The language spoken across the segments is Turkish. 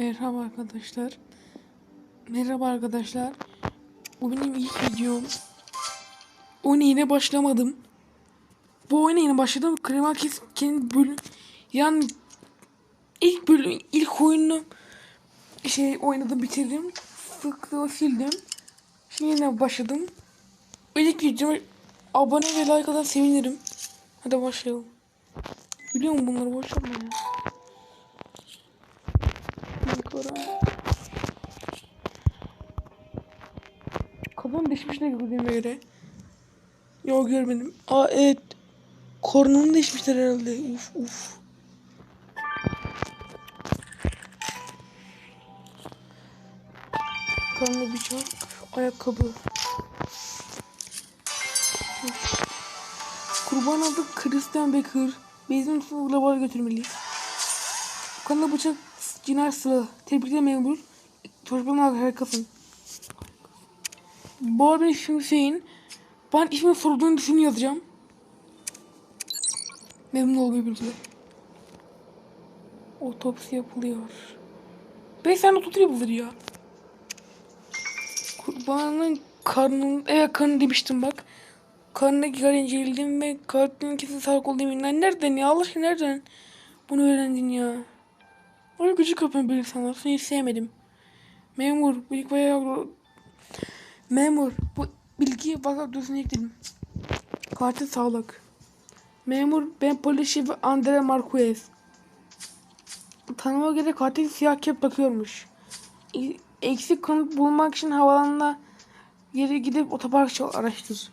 Merhaba arkadaşlar. Merhaba arkadaşlar. Bu benim ilk videom. Oyuna yine başlamadım. Bu oyuna yine başladım. Kremakis kendi bölüm yani ilk bölüm ilk oyunu şey oynadım bitirdim. Sıklığı sildim. Şimdi yine başladım. İlk videoma abone ve like atan sevinirim. Hadi başlayalım. Biliyor musun bunları boş yapma ya. Ankara. Kafam değişmiş ne gördüğüme göre. Yok görmedim. Aa evet. Kornunu değişmişler herhalde. Uf uf. Kanlı bıçak. Ayakkabı. Kurban adı Christian Becker. Bizim labora götürmeliyiz. Kanlı bıçak cinayet silahı. Tebrikler memur. Çocuklarına harikasın. Bu arada ismim Hüseyin. Ben ismin sorduğun düşünü yazacağım. Memnun olmayı bildiler. Otopsi yapılıyor. Beş tane otopsi yapılır ya. Kurbanın karnının, evet karnı demiştim bak. Karnındaki kar inceledim ve karnının kesin sağlık olduğu eminler. Nereden ya? Allah aşkına nereden? Bunu öğrendin ya. Öyle gıcık yapan bir insanlar. Seni hiç sevmedim. Memur, bilgi bayağı... Memur, bu bilgiyi vaka dosyasına ekledim. Katil sağlık. Memur, ben polis şefi Andre Marquez. Tanıma göre katil siyah kep takıyormuş. Eksik kanıt bulmak için havalanına geri gidip otopark araştır.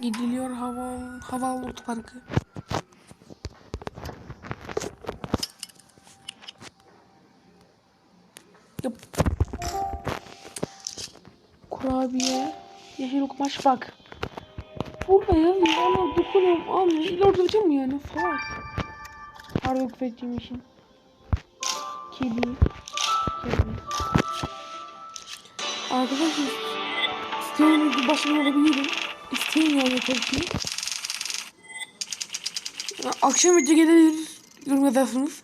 Gidiliyor hava havalı otoparkı. Yap. Kurabiye, yeşil kumaş bak. Burada yazıyor ama dokunuyorum almıyor. İleride hocam yani salak. Pardon küfrettiğim için. Kedi. Kedi. Arkadaşlar isteyen başına olabilirim. İsteyin yani tabii ki. Akşam video gelebilir. Yorum yazarsınız.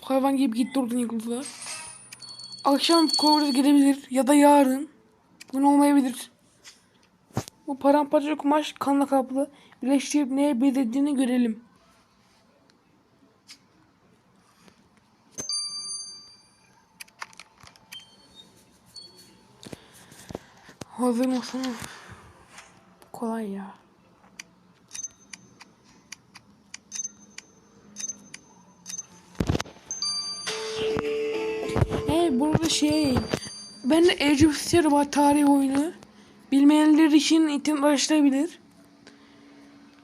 Hayvan gibi gitti oradan yıkıldılar. Akşam kovada gelebilir ya da yarın. Bunu olmayabilir. Bu paramparça kumaş kanla kaplı. Birleştirip neye benzediğini görelim. Hazır mısın? Kolay ya. Hey burada şey ben de Age of var tarih oyunu. Bilmeyenler için internet araştırabilir.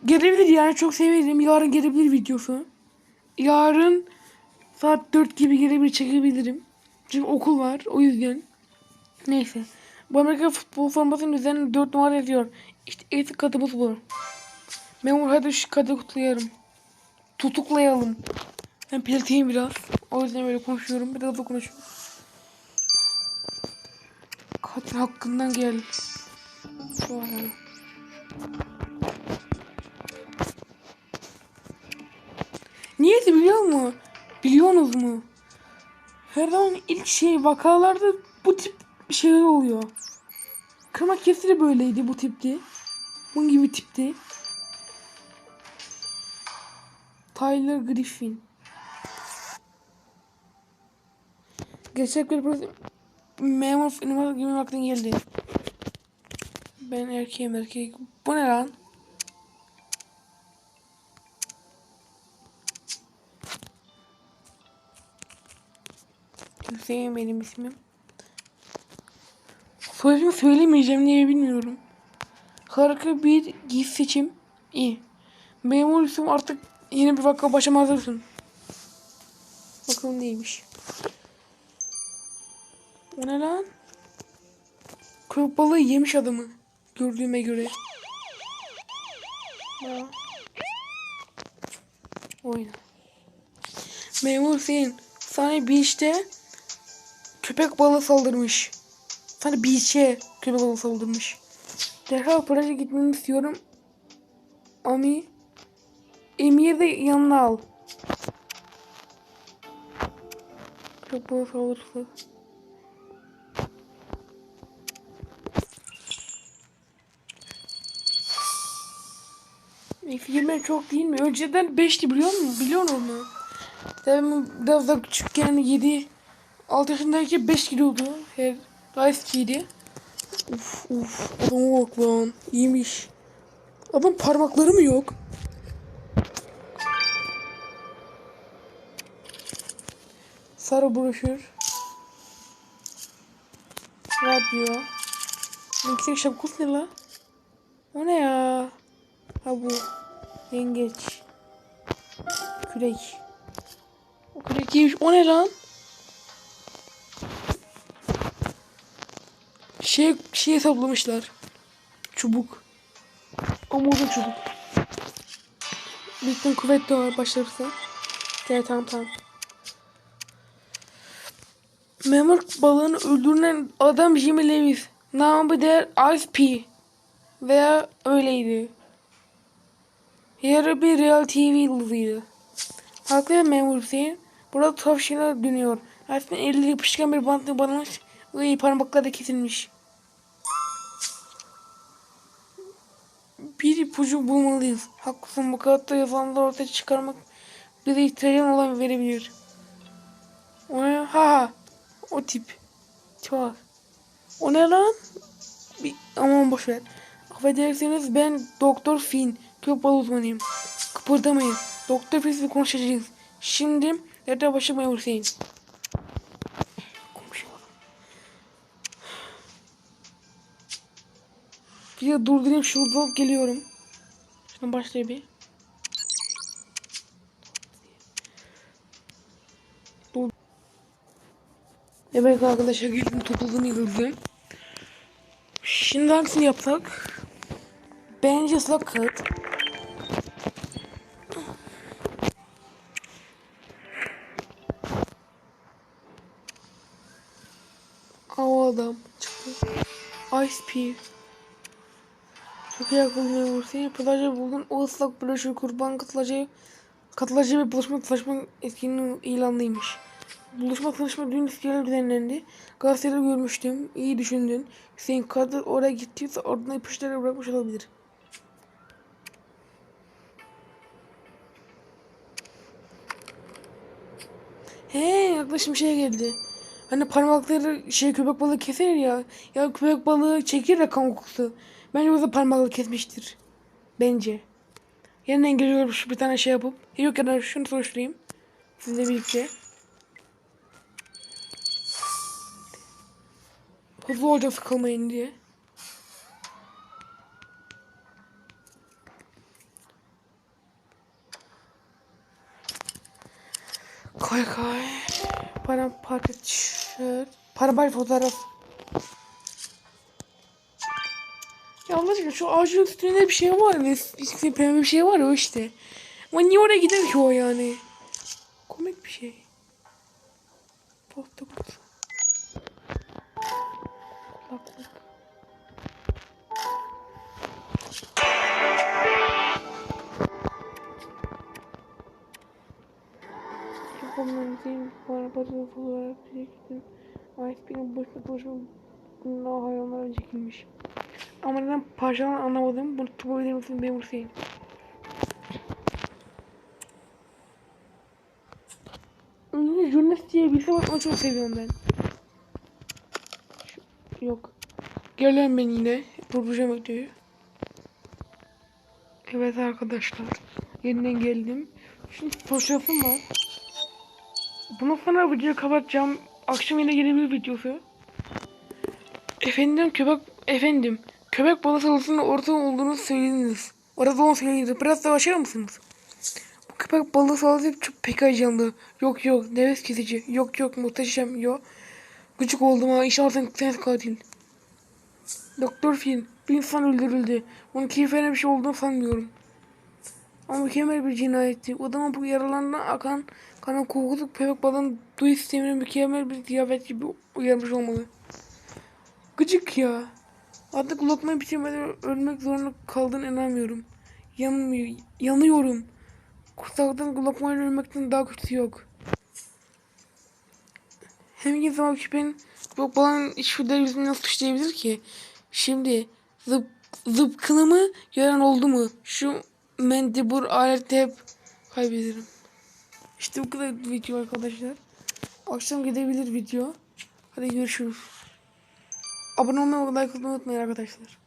Gelebilir yani çok severim. Yarın gelebilir videosu. Yarın saat 4 gibi gelebilir çekebilirim. Çünkü okul var o yüzden. Neyse. Bu Amerika futbol formasının üzerinde 4 numara yazıyor. İşte etik kadımız bu. Memur hadi şu kadı kutlayalım. Tutuklayalım. Ben pelteyim biraz. O yüzden böyle konuşuyorum. Biraz da konuşuyorum. Katil hakkından gel. Şu. Niyeyse biliyor musun? Biliyorsunuz mu? Her zaman ilk şey vakalarda bu tip şeyler oluyor. Kırma kesi böyleydi bu tipti. Bunun gibi tipti. Tyler Griffin. Gerçek bir polis memur filmi gibi vaktin geldi. Ben erkeğim erkek. Bu ne lan? Hüseyin benim ismim. Soyadımı söylemeyeceğim diye bilmiyorum. Harika bir giysi seçim. İyi. Memur isim artık yeni bir vaka başıma hazırsın. Bakalım neymiş. O ne lan? Köpek balığı yemiş adamı. Gördüğüme göre. Ya. Oyna. Memur Hüseyin. Sana beach'te köpek balığı saldırmış. Sana beach'e köpek balığı saldırmış. Derhal plaja gitmeni istiyorum. Ami. Emir'i de yanına al. Köpek balığı saldırırsa. F20 çok değil mi? Önceden 5'ti biliyor musun? Biliyor musun? Tabii biraz daha küçükken 7 6 yaşındayken 5 kiloydu. Her daha eskiydi. Uf uf adama bak lan. İyiymiş. Adam parmakları mı yok? Sarı broşür. Radyo. Yüksek şapkası ne la? O ne ya? Ha bu. Yengeç. Kürek. O kürek iyiymiş. O ne lan? Şey, şey hesaplamışlar. Çubuk. Ama o da çubuk. Birlikten kuvvet doğar başlarsa. Evet tamam tamam. Memur balığını öldüren adam Jimmy Lewis. Namı değer Ice P. Veya öyleydi. Yarı bir Real TV yıldızıydı. Haklı ve memur Hüseyin. Burada tuhaf şeyler dönüyor. Aslında elleri yapışkan bir bantla bağlanmış ve parmakları kesilmiş. Bir ipucu bulmalıyız. Haklısın bu kağıtta yazılanları ortaya çıkarmak bize ihtiyacın olan verebilir. O ne? Ha ha. O tip. Çok. O ne lan? Bir, aman boş ver. Affedersiniz ben Doktor Finn. Balığı uzmanıyım. Kıpırdamayın. Doktor Finn'le konuşacağız. Şimdi nerede başlamaya Hüseyin. De durdurayım şurada alıp geliyorum. Şimdi başlayayım bir. Dur. Evet arkadaşlar geldim topladım yıldızı. Şimdi hangisini yapsak? Bence ıslak kağıt. Hava adam. Ice P. Çok iyi akıllı memur. Seni plaja buldun. O ıslak broşür kurban katılacağı katılacağı bir buluşma tanışma etkinliği ilanlıymış. Buluşma tanışma dün iskele düzenlendi. Gazetede görmüştüm. İyi düşündün. Hüseyin Kadir oraya gittiyse oradan ipuçları bırakmış olabilir. He yaklaşım şey geldi. Hani parmakları şey köpek balığı keser ya. Ya köpek balığı çekir ya kan kokusu. Bence o da parmakları kesmiştir. Bence. Yeniden geliyorum şu bir tane şey yapıp. Yok ya şunu soruşturayım. Sizle birlikte. Hızlı olacak sıkılmayın diye. Paramparça tişört. Paramparça fotoğraf. Ya şu ağacın üstünde bir şey var. İşte pembe bir şey var o işte. Ama niye oraya gider ki o yani? Komik bir şey. Posta Senin bu arabada fotoğraf çektim. ISP'nin boşuna boşuna bundan hayvanlara çekilmiş. Ama neden parçalan anlamadım. Bunu tutabilir misin benim Hüseyin? Jonas diye birisi onu çok seviyorum ben. Şu- yok. Gelen ben yine. Durduracağım videoyu. Evet arkadaşlar. Yeniden geldim. Şimdi fotoğrafım var. Bundan sonra videoyu kapatacağım. Akşam yine gelebilir videosu. Efendim köpek efendim köpek balığı salasının orada olduğunu söylediniz. Orada onu söylediniz. Biraz açar mısınız? Bu köpek balığı salası çok pek heyecanlı. Yok yok nefes kesici. Yok yok muhteşem. Yok. Gıcık oldum ha. İnşallah sen katil. Doktor Finn bir insan öldürüldü. Onun keyfine bir şey olduğunu sanmıyorum. Ama mükemmel bir cinayetti. O zaman bu yaralarından akan kanın kokusu köpek balığının duyu sistemine mükemmel bir ziyafet gibi uyarmış olmalı. Gıcık ya. Artık lokmayı bitirmeden ölmek zorunda kaldığına inanmıyorum. Yanmıyor, yanıyorum. Kursaktan lokmayla ölmekten daha kötüsü yok. Hem insan şüphenin yok balığın içgüdüleri yüzünden nasıl suçlayabilir ki? Şimdi zıp, zıpkını mı gören oldu mu? Şu mendebur aleti hep kaybederim. İşte bu kadar video arkadaşlar. Akşam gidebilir video. Hadi görüşürüz. Abone olmayı like unutmayın arkadaşlar.